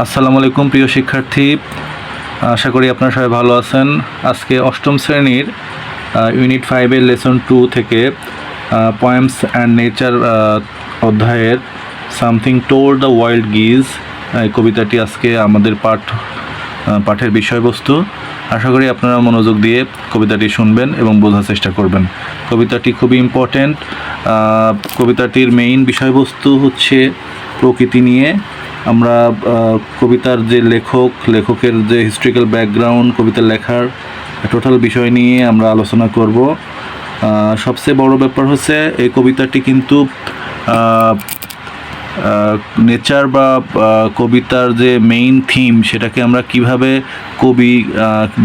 আসসালামু আলাইকুম, প্রিয় শিক্ষার্থী। আশা করি আপনারা সবাই ভালো আছেন। আজকে অষ্টম শ্রেণির ইউনিট ফাইভের লেসন টু থেকে পয়েমস অ্যান্ড নেচার অধ্যায়ের something told the wild geese কবিতাটি আজকে আমাদের পাঠ পাঠের বিষয়বস্তু। আশা করি আপনারা মনোযোগ দিয়ে কবিতাটি শুনবেন এবং বোঝার চেষ্টা করবেন। কবিতাটি খুবই ইম্পর্ট্যান্ট কবিতাটির মেইন বিষয়বস্তু হচ্ছে প্রকৃতি নিয়ে। আমরা কবিতার যে লেখক, লেখকের যে হিস্ট্রিক্যাল ব্যাকগ্রাউন্ড কবিতা লেখার টোটাল বিষয় নিয়ে আমরা আলোচনা করব। সবচেয়ে বড় ব্যাপার হচ্ছে এই কবিতাটি কিন্তু নেচার বা কবিতার যে মেইন থিম সেটাকে আমরা কীভাবে কবি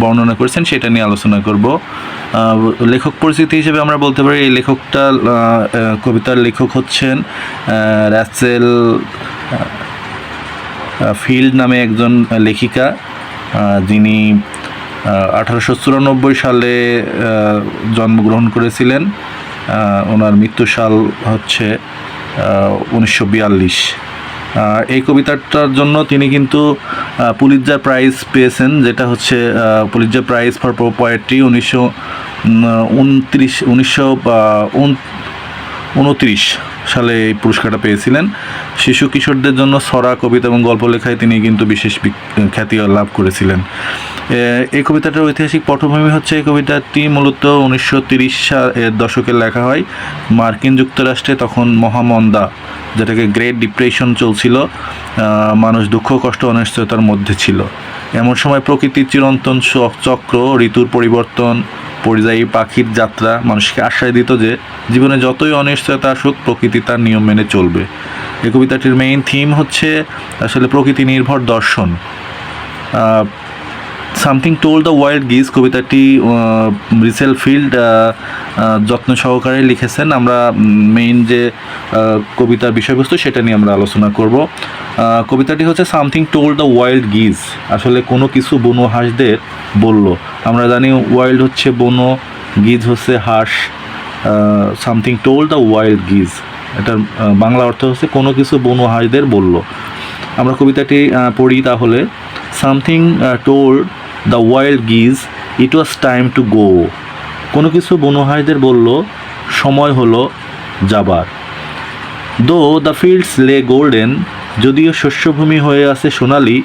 বর্ণনা করেছেন সেটা নিয়ে আলোচনা করব। লেখক পরিচিতি হিসেবে আমরা বলতে পারি এই লেখকটা কবিতার লেখক হচ্ছেন র্যাসেল ফিল্ড নামে একজন লেখিকা যিনি আঠারোশো চুরানব্বই সালে জন্মগ্রহণ করেছিলেন। ওনার মৃত্যু সাল হচ্ছে উনিশশো বিয়াল্লিশ। এই কবিতাটার জন্য তিনি কিন্তু পুলিৎজার প্রাইজ পেয়েছেন, যেটা হচ্ছে পুলিৎজার প্রাইজ ফর পোয়েট্রি উনিশশো উনত্রিশ উনিশশো উনত্রিশ। সালে এই পুরস্কারটা পেয়েছিলেন। শিশু কিশোরদের জন্য ছড়া কবিতা এবং গল্প লেখায় তিনি কিন্তু বিশেষ খ্যাতি লাভ করেছিলেন। এই কবিতাটার ঐতিহাসিক পটভূমি হচ্ছে এই কবিতাটি মূলত উনিশশো তিরিশ এর দশকে লেখা হয় মার্কিন যুক্তরাষ্ট্রে তখন মহামন্দা, যেটাকে গ্রেট ডিপ্রেশন চলছিল মানুষ দুঃখ, কষ্ট, অনিশ্চয়তার মধ্যে ছিল। এমন সময় প্রকৃতির চিরন্তন চক্র, ঋতুর পরিবর্তন পরিযায়ী পাখির যাত্রা মানুষকে আশ্বাস দিত যে জীবনে যতই অনিশ্চয়তা আসুক, প্রকৃতি তার নিয়ম মেনে চলবে। এই কবিতাটির মেইন থিম হচ্ছে আসলে প্রকৃতি নির্ভর দর্শন। Something told the wild geese কবিতাটি রিসেল ফিল্ড যত্ন সহকারে লিখেছেন। আমরা মেইন যে কবিতার বিষয়বস্তু সেটা নিয়ে আমরা আলোচনা করব। কবিতাটি হচ্ছে সামথিং টোল দ্য ওয়াইল্ড গিজ। আসলে কোনো কিছু বনো হাঁসদের বলল। আমরা জানি ওয়াইল্ড হচ্ছে বনো, গিজ হচ্ছে হাঁস সামথিং টোল দ্য ওয়াইল্ড গিজ। এটার বাংলা অর্থ হচ্ছে কোনো কিছু বনো হাঁসদের বলল। আমরা কবিতাটি পড়ি তাহলে। সামথিং টোল দ্য ওয়াইল্ড গিজ, ইট ওয়াজ টাইম টু গো। কোনো কিছু বনহাইদের বলল, সময় হলো যাবার। দো দ্য ফিল্ডস লে গোল্ডেন যদিও শস্যভূমি হয়ে আছে সোনালি,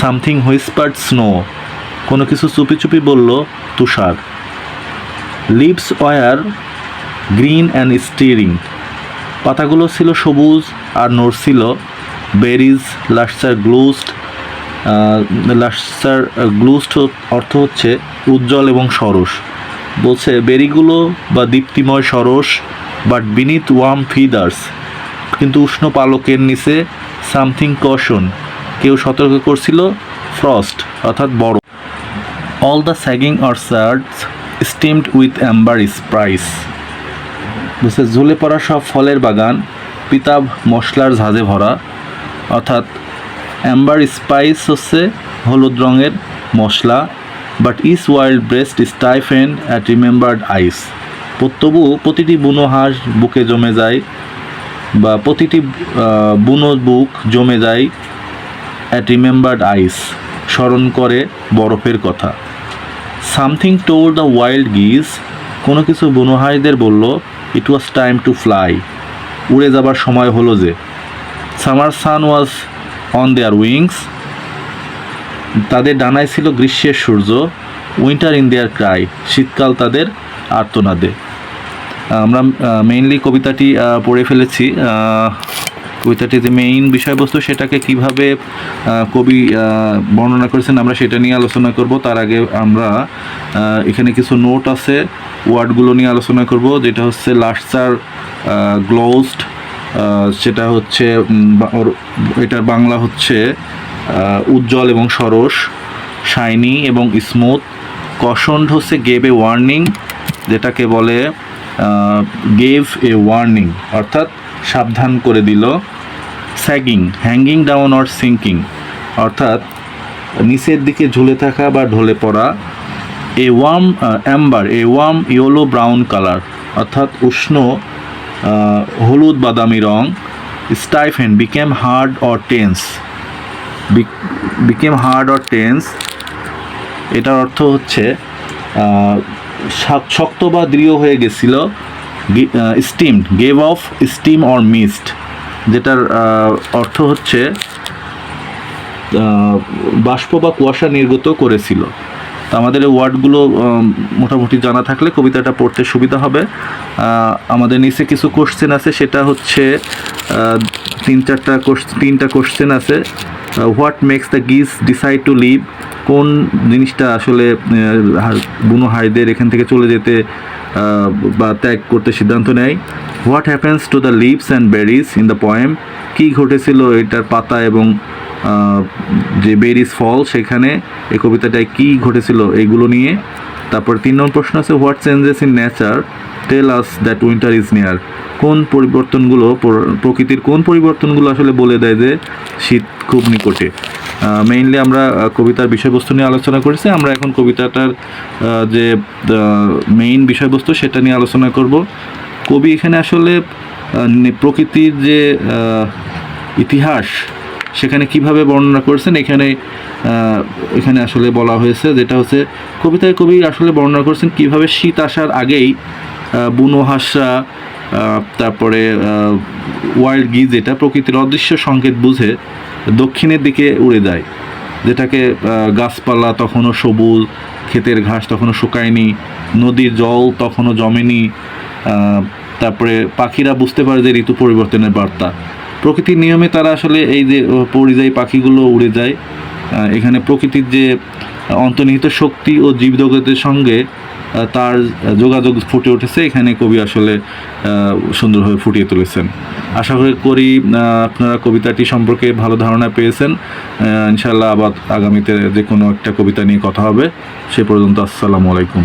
সামথিং হুইসপার্ড স্নো। কোনো কিছু চুপি চুপি বলল, তুষার। Leaves were, green and stirring পাতাগুলো ছিল সবুজ আর নড়ছিল। বেরিজ, লাস্টার গ্লুস্ট লাস্টার গ্লুস্ট অর্থ হচ্ছে উজ্জ্বল এবং সরস। বলছে, বেরিগুলো বা দীপ্তিময় সরস বাট বিনিথ ওয়ার্ম ফিদার্স কিন্তু উষ্ণ পালকের নিচে সামথিং কশন। কেউ সতর্ক করছিল, ফ্রস্ট, অর্থাৎ বড়। All the sagging or orchards steamed with amber spice বলছে ঝুলে পড়া সব ফলের বাগান পিতাব মশলার ঝাঁজে ভরা। অর্থাৎ অ্যাম্বার স্পাইস হচ্ছে হলুদ রঙের মশলা but each wild breast stiffened at remembered ice তবু প্রতিটি বুনো হাঁস বুকে জমে যায় বা প্রতিটি বুনো বুক জমে যায় অ্যাট রিমেম্বার্ড আইস স্মরণ করে বরফের কথা। সামথিং টোল দ্য ওয়াইল্ড গিজ কোনো কিছু বুনোহাইদের বলল it was time to fly উড়ে যাবার সময় হলো যে summer sun was on their wings winter in their গ্রীষ্মের সূর্য উইন্টার ইন দেয়ার ক্রাই শীতকাল তাদের আর্তনাদে। আমরা মেইনলি কবিতাটি পড়ে ফেলেছি। আহ, কবিতাটির যে মেইন বিষয়বস্তু সেটাকে কীভাবে কবি বর্ণনা করেছেন আমরা সেটা নিয়ে আলোচনা করব। তার আগে আমরা এখানে কিছু নোট আছে ওয়ার্ডগুলো নিয়ে আলোচনা করব যেটা হচ্ছে লাস্টার গ্লোজড সেটা হচ্ছে এটার বাংলা হচ্ছে উজ্জ্বল এবং সরস শাইনি এবং স্মুথ কশন্ড হচ্ছে এ ওয়ার্নিং যেটাকে বলে গেভ এ ওয়ার্নিং অর্থাৎ সাবধান করে দিল। Sagging hanging down or sinking অর্থাৎ নিচের দিকে ঝুলে থাকা বা ঢলে পড়া। A warm amber a warm yellow brown colour অর্থাৎ উষ্ণ হলুদ বাদামি রং। Stiffen became hard or tense became hard or tense এটার অর্থ হচ্ছে শক্ত বা দৃঢ় হয়ে গেছিল steamed gave off steam or mist যেটার অর্থ হচ্ছে বাষ্প বা কুয়াশা নির্গত করেছিল। তো আমাদের এই ওয়ার্ডগুলো মোটামুটি জানা থাকলে কবিতাটা পড়তে সুবিধা হবে। আমাদের নিচে কিছু কোশ্চেন আছে, সেটা হচ্ছে তিন চারটা কোশ্চ- তিনটা কোশ্চেন আছে। What makes the geese decide to leave কোন জিনিসটা আসলে বুনো হাইদের এখান থেকে চলে যেতে বা ত্যাগ করতে সিদ্ধান্ত নেয়? What happens to the leaves and berries in the poem কী ঘটেছিল এটার পাতা এবং যে বেরিজ ফল সেখানে? এই কবিতাটায় কী ঘটেছিল এইগুলো নিয়ে? তারপর তিন নম্বর প্রশ্ন আছে what changes in nature tell us that winter is near কোন পরিবর্তনগুলো প্রকৃতির কোন পরিবর্তনগুলো আসলে বলে দেয় যে শীত খুব নিকটে? মেইনলি আমরা কবিতার বিষয়বস্তু নিয়ে আলোচনা করেছি। আমরা এখন কবিতাটার যে মেইন বিষয়বস্তু সেটা নিয়ে আলোচনা করব। কবি এখানে আসলে প্রকৃতির যে ইতিহাস, সেখানে কীভাবে বর্ণনা করেছেন, এখানে এখানে আসলে বলা হয়েছে। যেটা হচ্ছে, কবিতায় কবি আসলে বর্ণনা করেছেন কীভাবে শীত আসার আগেই বুনো আহ, তারপরে ওয়াইল্ড গিজ এটা প্রকৃতির অদৃশ্য সংকেত বুঝে দক্ষিণের দিকে উড়ে যায়। যেটাকে গাছপালা তখনও সবুজ ক্ষেতের ঘাস তখনও শুকায়নি নদীর জল তখনও জমেনি তারপরে পাখিরা বুঝতে পারে যে ঋতু পরিবর্তনের বার্তা। প্রকৃতির নিয়মে তারা আসলে এই যে পরিযায়ী পাখিগুলো উড়ে যায় এখানে প্রকৃতির যে অন্তর্নিহিত শক্তি ও জীবজগতের সঙ্গে তার যোগাযোগ ফুটে উঠেছে। এখানে কবি আসলে সুন্দরভাবে ফুটিয়ে তুলেছেন। আশা করি করি আপনারা কবিতাটি সম্পর্কে ভালো ধারণা পেয়েছেন। ইনশাল্লাহ আবার আগামীতে যে কোনো একটা কবিতা নিয়ে কথা হবে। সে পর্যন্ত আসসালামু আলাইকুম।